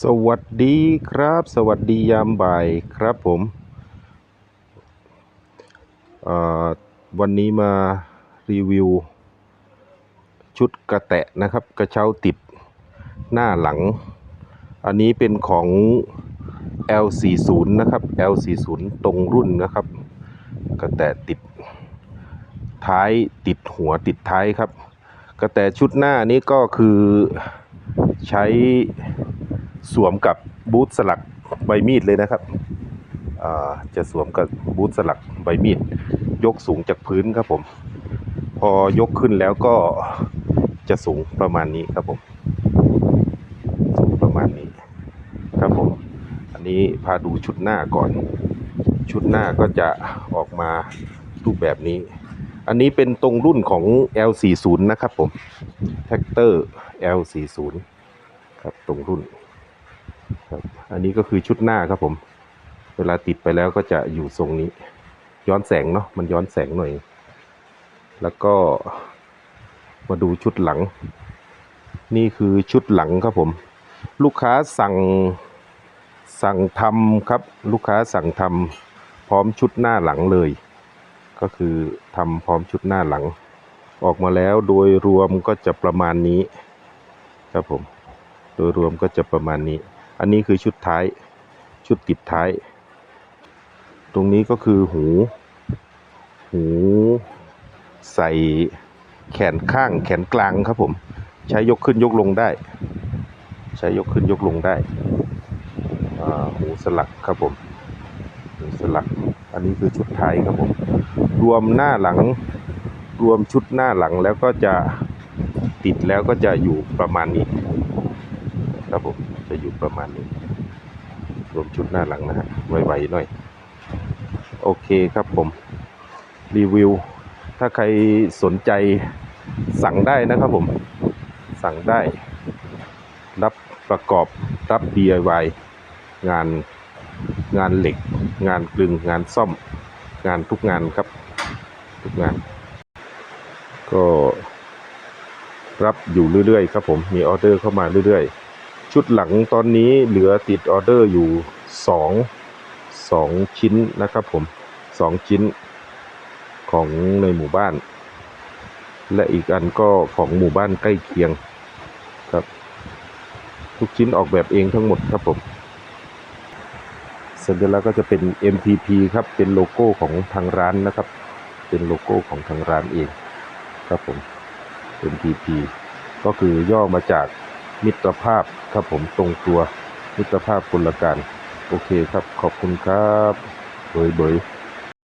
สวัสดีครับ สวัสดียามบ่ายครับผมวันนี้มารีวิว ชุดกระแตะนะครับ กระเช้าติดหน้าหลัง อันนี้เป็นของ L40 นะครับ L40 ตรงรุ่นนะครับ กระแตะติดท้ายติดหัวติดท้ายครับ กระแตชุดหน้านี้ก็คือใช้ สวมกับบูทสลักใบมีดเลยนะครับจะสวมกับบูทสลักใบมีด ยกสูงจากพื้นครับผม พอยกขึ้นแล้วก็จะสูงประมาณนี้ครับผมสูงประมาณนี้ครับผม อันนี้พาดูชุดหน้าก่อน ชุดหน้าก็จะออกมารูปแบบนี้ อันนี้เป็นตรงรุ่นของ L40 นะครับผมแท็กเตอร์ L40 ครับตรงรุ่น ครับอันนี้ก็คือชุดหน้าครับผม เวลาติดไปแล้วก็จะอยู่ทรงนี้ ย้อนแสงเนาะมันย้อนแสงหน่อย แล้วก็มาดูชุดหลัง นี่คือชุดหลังครับผม ลูกค้าสั่งสั่งทำครับ ลูกค้าสั่งทำพร้อมชุดหน้าหลังเลย ก็คือทำพร้อมชุดหน้าหลัง ออกมาแล้วโดยรวมก็จะประมาณนี้ ครับผม โดยรวมก็จะประมาณนี้ อันนี้คือชุดท้าย ชุดติดท้าย ตรงนี้ก็คือหู หูใส่แขนข้างแขนกลางครับผม ใช้ยกขึ้นยกลงได้ ใช้ยกขึ้นยกลงได้หูสลักครับผมหูสลัก อันนี้คือชุดท้ายครับผม รวมหน้าหลัง รวมชุดหน้าหลังแล้วก็จะติดแล้วก็จะอยู่ประมาณนี้ ครับผมจะอยู่ประมาณนี้ รวมชุดหน้าหลังนะฮะไวๆหน่อย โอเคครับผม รีวิว ถ้าใครสนใจสั่งได้นะครับผม สั่งได้ รับประกอบรับ DIY งานงานเหล็ก งานกลึง งานซ่อม งานทุกงานครับ ทุกงาน ก็รับอยู่เรื่อยๆ ครับผม มีออเดอร์เข้ามาเรื่อยๆ ชุดหลังตอนนี้เหลือติดออเดอร์อยู่สองสองชิ้นนะครับผมสองชิ้นของในหมู่บ้าน และอีกอันก็ของหมู่บ้านใกล้เคียงครับ ทุกชิ้นออกแบบเองทั้งหมดครับผมสัญลักษณ์ก็จะเป็น MPP ครับ เป็นโลโก้ของทางร้านนะครับ เป็นโลโก้ของทางร้านเอง ครับผม MPP ก็คือย่อมาจาก มิตรภาพครับผมตรงตัวมิตรภาพพลการ โอเคครับขอบคุณครับเบยเบย